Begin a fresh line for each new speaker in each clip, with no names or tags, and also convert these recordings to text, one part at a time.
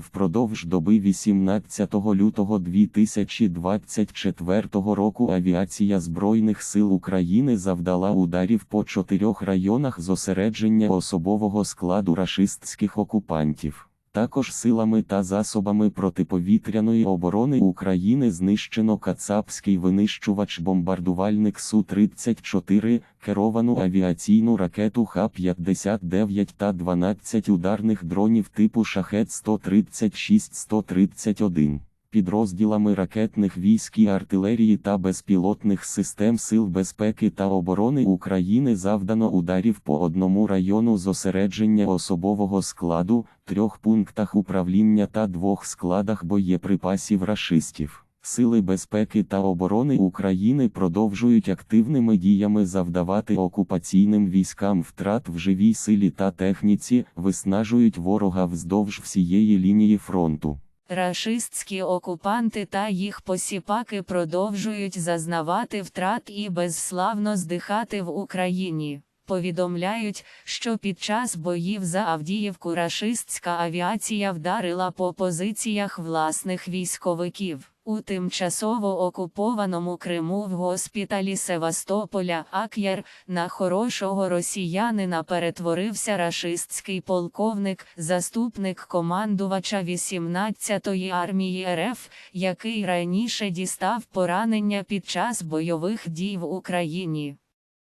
Впродовж доби 18 лютого 2024 року авіація Збройних сил України завдала ударів по чотирьох районах зосередження особового складу рашистських окупантів. Також силами та засобами протиповітряної оборони України знищено кацапський винищувач-бомбардувальник Су-34, керовану авіаційну ракету Х-59 та 12 ударних дронів типу Шахет-136-131. Підрозділами ракетних військ і артилерії та безпілотних систем Сил безпеки та оборони України завдано ударів по одному району зосередження особового складу, трьох пунктах управління та двох складах боєприпасів рашистів. Сили безпеки та оборони України продовжують активними діями завдавати окупаційним військам втрат в живій силі та техніці, виснажують ворога вздовж всієї лінії фронту.
Рашистські окупанти та їх посіпаки продовжують зазнавати втрат і безславно здихати в Україні. Повідомляють, що під час боїв за Авдіївку рашистська авіація вдарила по позиціях власних військовиків. У тимчасово окупованому Криму в госпіталі Севастополя Ак'яр на хорошого росіянина перетворився рашистський полковник, заступник командувача 18-ї армії РФ, який раніше дістав поранення під час бойових дій в Україні.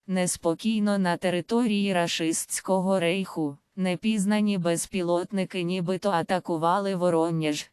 Неспокійно на території рашистського рейху. Непізнані безпілотники нібито атакували Воронеж.